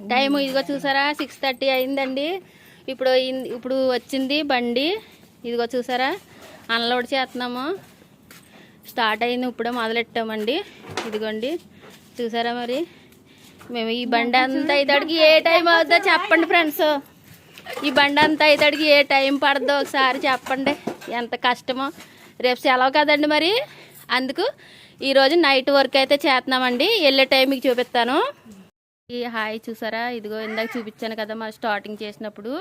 Time ఇదిగో చూసారా? Six thirty అయిందండి. ఇప్పుడు అయింది- ఇప్పుడు వచ్చింది బండి. ఇదిగో చూసారా? అన్లోడ్ చేస్తున్నాము. స్టార్ట్ అయింది ఇప్పుడే మొదలెట్టామండి. ఇదిగోండి. చూసారా మరి? మేము ఈ బండి అంతా ఇతడికి ఏ టైం అవుతుందో చెప్పండి ఫ్రెండ్స్. ఈ బండి అంతా ఇతడికి ఏ టైం పడుతుందో ఒకసారి చెప్పండి. ఎంత కష్టమో. రేపు సెలవు కదండి మరి. అందుకు ఈరోజు నైట్ వర్క్ అయితే చేస్తున్నామండి. వెళ్ళే టైం మీకు చూపిస్తాను. ఈ హాయ్ చూసారా? ఇదిగో ఇందాక చూపించాను కదా మా స్టార్టింగ్ చేసినప్పుడు.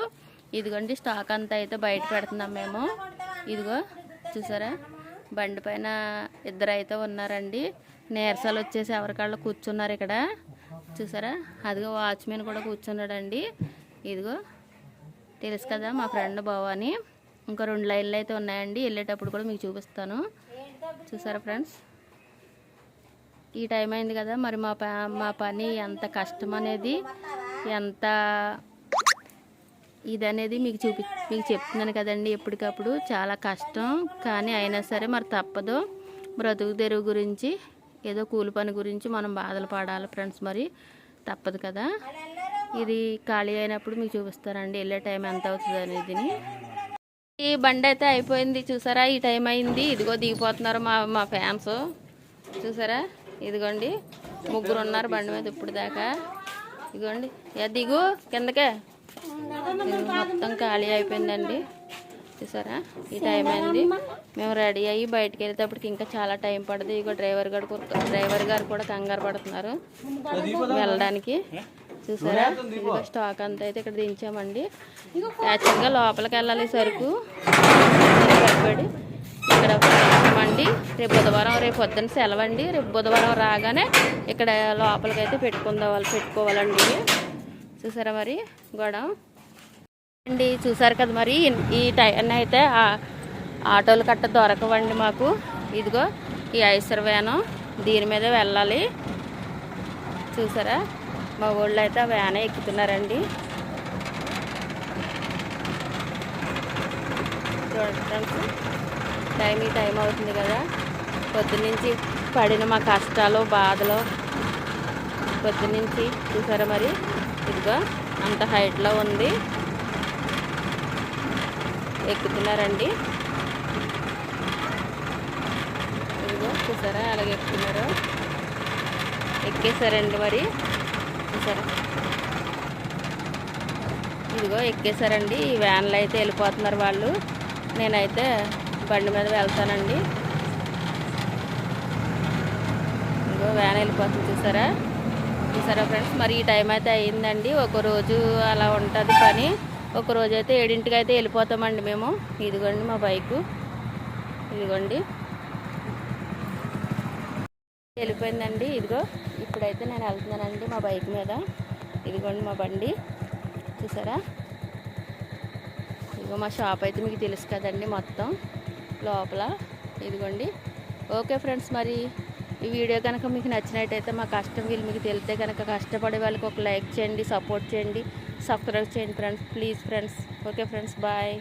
ఇదిగోండి స్టాక్ అంతా అయితే బయట పెడుతున్నాం మేము. ఇదిగో చూసారా? బండి పైన ఇద్దరు అయితే ఉన్నారండి. నీరసాలు వచ్చేసి ఎవరికాళ్ళు కూర్చున్నారు ఇక్కడ. చూసారా? అదిగో వాచ్మెన్ కూడా కూర్చున్నాడండి. ఇదిగో తెలుసు కదా మా ఫ్రెండ్ భవాని. ఇంకా రెండు లైన్లు అయితే ఉన్నాయండి. వెళ్ళేటప్పుడు కూడా మీకు చూపిస్తాను. చూసారా ఫ్రెండ్స్? ఈ టైం అయింది కదా మరి మా మా పని ఎంత కష్టం అనేది ఎంత ఇది అనేది మీకు చూపి మీకు చెప్తున్నాను కదండి. ఎప్పటికప్పుడు చాలా కష్టం కానీ అయినా సరే మరి తప్పదు. బ్రతుకు తెరువు గురించి ఏదో కూలి పని గురించి మనం బాధలు పడాలి ఫ్రెండ్స్ మరి. తప్పదు కదా. ఇది ఖాళీ అయినప్పుడు మీకు చూపిస్తారండి వెళ్ళే టైం ఎంత అవుతుంది అనేది. ఈ బండి అయితే అయిపోయింది చూసారా? ఈ టైం అయింది. ఇదిగో దిగిపోతున్నారు మా మా ఫ్యాన్స్. చూసారా? ఇదిగోండి ముగ్గురు ఉన్నారు బండి మీద ఇప్పుడు దాకా. ఇదిగోండి దిగు కిందకే. మొత్తం ఖాళీ అయిపోయిందండి. చూసారా? ఈ టైం అయింది. మేము రెడీ అయ్యి బయటకు వెళ్ళేటప్పటికి ఇంకా చాలా టైం పడుతుంది. ఇగో డ్రైవర్ గారు డ్రైవర్ గారు కూడా కంగారు పడుతున్నారు వెళ్ళడానికి. చూసారా? ఇదిగో స్టాక్ అంతా అయితే ఇక్కడ దించామండి. యాక్చువల్గా లోపలికి వెళ్ళాలి సరుకు. ఇక్కడ అండి రేపు బుధవారం రేపు పొద్దున్న సెలవండి. రేపు బుధవారం రాగానే ఇక్కడ లోపలికి అయితే పెట్టుకుందావాలి వాళ్ళు పెట్టుకోవాలండి. చూసారా మరి గొడవ అండి చూసారు కదా మరి? ఈ టైం అయితే ఆటోలు కట్ట దొరకవండి మాకు. ఇదిగో ఈ ఐసర్ వ్యాను. దీని మీద వెళ్ళాలి. చూసారా? మా ఊళ్ళో అయితే ఆ వ్యానే ఎక్కుతున్నారండి. చూడండి ఫ్రెండ్స్. టైం ఈ టైం అవుతుంది కదా. పొద్దున్నుంచి పడిన మా కష్టాలు బాధలు పొద్దున్నుంచి చూసారా మరి? ఇదిగో అంత హైట్లో ఉంది. ఎక్కుతున్నారండి. ఇదిగో చూసారా? అలాగే ఎక్కుతున్నారు. ఎక్కేసారండి మరి. చూసారా? ఇదిగో ఎక్కేసారండి ఈ వ్యాన్లో అయితే వెళ్ళిపోతున్నారు వాళ్ళు. నేనైతే బండి మీద వెళ్తానండి. ఇదిగో వ్యాన్ వెళ్ళిపోతుంది చూసారా? చూసారా ఫ్రెండ్స్? మరి ఈ టైం అయితే అయిందండి. ఒక రోజు అలా ఉంటుంది పని. ఒక రోజు అయితే ఏడింటికి అయితే వెళ్ళిపోతామండి మేము. ఇదిగోండి మా బైకు. ఇదిగోండి. వెళ్ళిపోయిందండి. ఇదిగో ఇప్పుడైతే నేను వెళ్తున్నానండి మా బైక్ మీద. ఇదిగోండి మా బండి. చూసారా? ఇదిగో మా షాప్ అయితే మీకు తెలుసు కదండి మొత్తం. లోపల. ఇదిగోండి. ఓకే ఫ్రెండ్స్ మరి ఈ వీడియో కనుక మీకు నచ్చినట్టయితే మా కష్టం వీళ్ళు మీకు తెలితే కనుక కష్టపడే వాళ్ళకి ఒక లైక్ చేయండి సపోర్ట్ చేయండి సబ్స్క్రైబ్ చేయండి friends please friends. Okay friends bye.